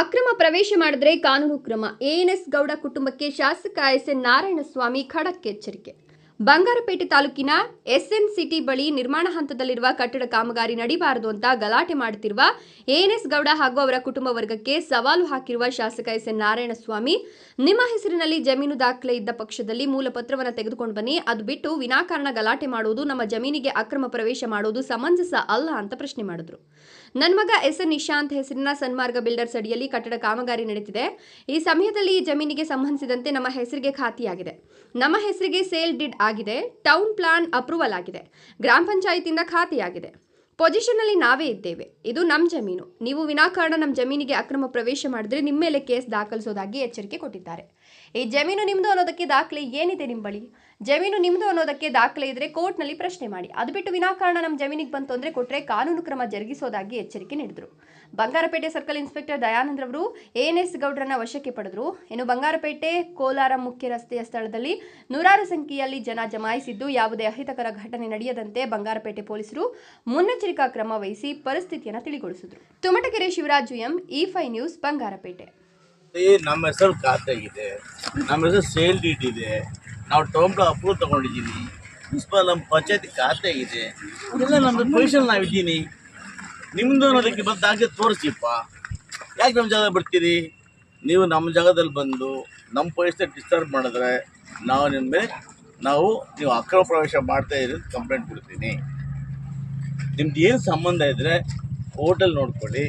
ಅಕ್ರಮ ಪ್ರವೇಶ ಮಾಡಿದ್ರೆ ಕಾನೂನು ಕ್ರಮ. ಎಎನ್ಎಸ್ ಗೌಡ ಕುಟುಂಬಕ್ಕೆ ಶಾಸಕ ಎಸ್ ಎನ್ ನಾರಾಯಣಸ್ವಾಮಿ ಖಡಕ್ ಎಚ್ಚರಿಕೆ. ಬಂಗಾರಪೇಟೆ ತಾಲೂಕಿನ ಎಸ್ಎನ್ ಸಿಟಿ ಬಳಿ ನಿರ್ಮಾಣ ಹಂತದಲ್ಲಿರುವ ಕಟ್ಟಡ ಕಾಮಗಾರಿ ನಡಿಬಾರದು ಅಂತ ಗಲಾಟೆ ಮಾಡುತ್ತಿರುವ ಎಎನ್ಎಸ್ ಗೌಡ ಹಾಗೂ ಅವರ ಕುಟುಂಬ ವರ್ಗಕ್ಕೆ ಸವಾಲು ಹಾಕಿರುವ ಶಾಸಕ ಎಸ್ ಎನ್ ನಾರಾಯಣಸ್ವಾಮಿ, ನಿಮ್ಮ ಹೆಸರಿನಲ್ಲಿ ಜಮೀನು ದಾಖಲೆ ಇದ್ದ ಪಕ್ಷದಲ್ಲಿ ಮೂಲ ಪತ್ರವನ್ನು ತೆಗೆದುಕೊಂಡು ಬನ್ನಿ. ಅದು ಬಿಟ್ಟು ವಿನಾಕಾರಣ ಗಲಾಟೆ ಮಾಡುವುದು, ನಮ್ಮ ಜಮೀನಿಗೆ ಅಕ್ರಮ ಪ್ರವೇಶ ಮಾಡುವುದು ಸಮಂಜಸ ಅಲ್ಲ ಅಂತ ಪ್ರಶ್ನೆ ಮಾಡಿದ್ರು. ನನ್ನ ಮಗ ಎಸ್ ಎನ್ ನಿಶಾಂತ್ ಹೆಸರಿನ ಸನ್ಮಾರ್ಗ ಬಿಲ್ಡರ್ಸ್ ಅಡಿಯಲ್ಲಿ ಕಟ್ಟಡ ಕಾಮಗಾರಿ ನಡೆಯುತ್ತಿದೆ ಈ ಸಮಯದಲ್ಲಿ ಈ ಜಮೀನಿಗೆ ಸಂಬಂಧಿಸಿದಂತೆ ನಮ್ಮ ಹೆಸರಿಗೆ ಖಾತಿಯಾಗಿದೆ. ನಮ್ಮ ಹೆಸರಿಗೆ ಸೇಲ್ ಡಿಡ್ ಆಗಿದೆ. ಟೌನ್ ಪ್ಲಾನ್ ಅಪ್ರೂವಲ್ ಆಗಿದೆ. ಗ್ರಾಮ ಪಂಚಾಯತಿಂದ ಖಾತೆಯಾಗಿದೆ. ಪೊಸಿಷನಲ್ಲಿ ನಾವೇ ಇದ್ದೇವೆ. ಇದು ನಮ್ಮ ಜಮೀನು. ನೀವು ವಿನಾಕಾರಣ ನಮ್ಮ ಜಮೀನಿಗೆ ಅಕ್ರಮ ಪ್ರವೇಶ ಮಾಡಿದ್ರೆ ನಿಮ್ಮ ಮೇಲೆ ಕೇಸ್ ದಾಖಲಿಸೋದಾಗಿ ಎಚ್ಚರಿಕೆ ಕೊಟ್ಟಿದ್ದಾರೆ. ಈ ಜಮೀನು ನಿಮ್ಮದು ಅನ್ನೋದಕ್ಕೆ ದಾಖಲೆ ಏನಿದೆ ನಿಮ್ಮ ಬಳಿ? ಜಮೀನು ನಿಮ್ಮದು ಅನ್ನೋದಕ್ಕೆ ದಾಖಲೆ ಇದ್ರೆ ಕೋರ್ಟ್ನಲ್ಲಿ ಪ್ರಶ್ನೆ ಮಾಡಿ. ಅದು ಬಿಟ್ಟು ವಿನಾಕಾರಣ ನಮ್ಮ ಜಮೀನಿಗೆ ಬಂತು ತೊಂದರೆ ಕೊಟ್ಟರೆ ಕಾನೂನು ಕ್ರಮ ಜರುಗಿಸೋದಾಗಿ ಎಚ್ಚರಿಕೆ ನೀಡಿದರು. ಬಂಗಾರಪೇಟೆ ಸರ್ಕಲ್ ಇನ್ಸ್ಪೆಕ್ಟರ್ ದಯಾನಂದ್ರವರು ಎಎನ್ಎಸ್ ಗೌಡ್ರನ್ನ ವಶಕ್ಕೆ ಪಡೆದರು. ಇನ್ನು ಬಂಗಾರಪೇಟೆ ಕೋಲಾರ ಮುಖ್ಯ ರಸ್ತೆಯ ಸ್ಥಳದಲ್ಲಿ ನೂರಾರು ಸಂಖ್ಯೆಯಲ್ಲಿ ಜನ ಜಮಾಯಿಸಿದ್ದು ಯಾವುದೇ ಅಹಿತಕರ ಘಟನೆ ನಡೆಯದಂತೆ ಬಂಗಾರಪೇಟೆ ಪೊಲೀಸರು ಮುನ್ನೆಚ್ಚರಿಕಾ ಕ್ರಮ ವಹಿಸಿ ಪರಿಸ್ಥಿತಿಯನ್ನು ತಿಳಿಗೊಳಿಸಿದರು. ತುಮಟಗೆರೆ ಶಿವರಾಜು ಎಂ, ಇ ಫೈ ನ್ಯೂಸ್, ಬಂಗಾರಪೇಟೆ. ಈ ನಮ್ಮ ಹೆಸರು ಖಾತೆಗಿದೆ, ನಮ್ಮ ಹೆಸರು ಸೇಲ್ ಡೀಟ್ ಇದೆ, ನಾವು ಟೋಮ್ಲ ಅಪ್ರೂವ್ ತೊಗೊಂಡಿದ್ದೀನಿ ಮುನ್ಸಿಪಲ್ ನಮ್ಮ ಪಂಚಾಯತಿ ಖಾತೆ ಇದೆ ಅದೆಲ್ಲ ನಮ್ಮ ಪೊಸಿಷನ್ ನಾವಿದ್ದೀನಿ. ನಿಮ್ಮದು ಅನ್ನೋದಕ್ಕೆ ಬಂದು ಹಾಗೆ ತೋರಿಸಿಪ್ಪ. ಯಾಕೆ ನಮ್ಮ ಜಾಗ ಬಿಡ್ತೀರಿ? ನೀವು ನಮ್ಮ ಜಾಗದಲ್ಲಿ ಬಂದು ನಮ್ಮ ಪೊಲೀಸ್ನ ಡಿಸ್ಟರ್ಬ್ ಮಾಡಿದ್ರೆ ನಾವು ನಿಮ್ಮ ನಾವು ನೀವು ಅಕ್ರಮ ಪ್ರವೇಶ ಮಾಡ್ತಾ ಇರೋದು ಕಂಪ್ಲೇಂಟ್ ಕೊಡ್ತೀನಿ. ನಿಮ್ದು ಏನು ಸಂಬಂಧ ಇದ್ದರೆ ಹೋಟೆಲ್ ನೋಡ್ಕೊಳ್ಳಿ.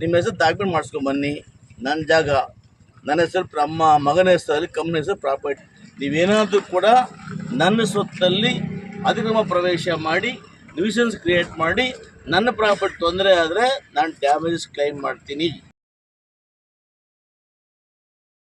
ನಿಮ್ಮ ಹೆಸರು ದಾಖಲೆ ಮಾಡಿಸ್ಕೊಂಬನ್ನಿ ನನ್ನ ಜಾಗ. ನನ್ನ ಹೆಸರು ನಮ್ಮ ಮಗನ ಹೆಸರಲ್ಲಿ ಕಂಪ್ನಿ ಹೆಸರು ಪ್ರಾಪರ್ಟಿ. ನೀವೇನಾದರೂ ಕೂಡ ನನ್ನ ಸ್ವತ್ತಲ್ಲಿ ಅತಿಕ್ರಮ ಪ್ರವೇಶ ಮಾಡಿ ನ್ಯೂಸೆನ್ಸ್ ಕ್ರಿಯೇಟ್ ಮಾಡಿ, ನನ್ನ ಪ್ರಾಪರ್ಟಿ ತೊಂದರೆ ಆದರೆ ನಾನು ಡ್ಯಾಮೇಜಸ್ ಕ್ಲೈಮ್ ಮಾಡ್ತೀನಿ.